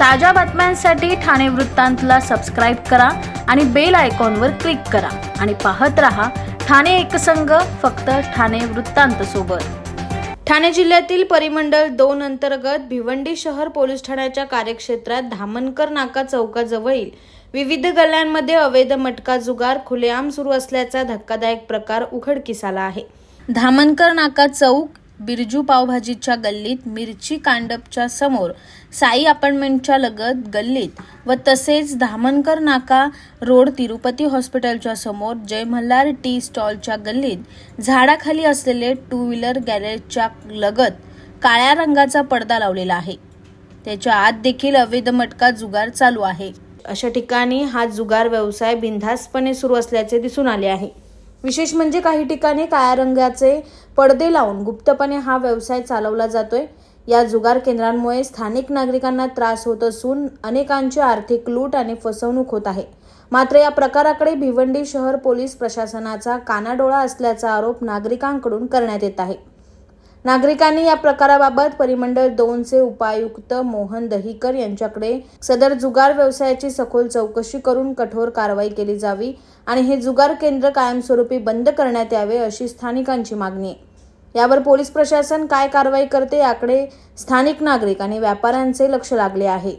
ताज्या बातम्यांसाठी ठाणे वृत्तांतला सबस्क्राईब करा आणि बेल आयकॉनवर क्लिक करा. आणि पाहत रहा ठाणे एकसंघ फक्त ठाणे वृत्तांत सोबत. ठाणे जिल्ह्यातील परिमंडळ दोन अंतर्गत भिवंडी शहर पोलीस ठाण्याच्या कार्यक्षेत्रात धामनकर नाका चौकाजवळील विविध गल्ल्यांमध्ये अवैध मटका जुगार खुलेआम सुरू असल्याचा धक्कादायक प्रकार उघडकीस आला आहे. धामनकर नाका चौक बिरजू पावभाजीच्या गल्लीत मिरची कांडपच्या समोर साई अपार्टमेंटच्या लगत गल्लीत व तसेच धामनकर नाका रोड तिरुपती हॉस्पिटलच्या समोर जय मल्हार टी स्टॉलच्या गल्लीत झाडाखाली असलेले टू व्हीलर गॅरेजच्या लगत काळ्या रंगाचा पडदा लावलेला आहे. त्याच्या आत देखील अवैध मटका जुगार चालू आहे. अशा ठिकाणी हा जुगार व्यवसाय बिनधास्तपणे सुरू असल्याचे दिसून आले आहे. विशेष म्हणजे काही ठिकाणी काळ्या रंगाचे पडदे लावून गुप्तपणे हा व्यवसाय चालवला जातोय. या जुगार केंद्रांमुळे स्थानिक नागरिकांना त्रास होत असून अनेकांची आर्थिक लूट आणि फसवणूक होत आहे. मात्र या प्रकाराकडे भिवंडी शहर पोलीस प्रशासनाचा कानाडोळा असल्याचा आरोप नागरिकांकडून करण्यात येत आहे. नागरिकांनी या प्रकाराबाबत परिमंडळ दोनचे उपायुक्त मोहन दहीकर यांच्याकडे सदर जुगार व्यवसायाची सखोल चौकशी करून कठोर कारवाई केली जावी आणि हे जुगार केंद्र कायमस्वरूपी बंद करण्यात यावे अशी स्थानिकांची मागणी आहे. यावर पोलीस प्रशासन काय कारवाई करते याकडे स्थानिक नागरिक आणि व्यापाऱ्यांचे लक्ष लागले आहे.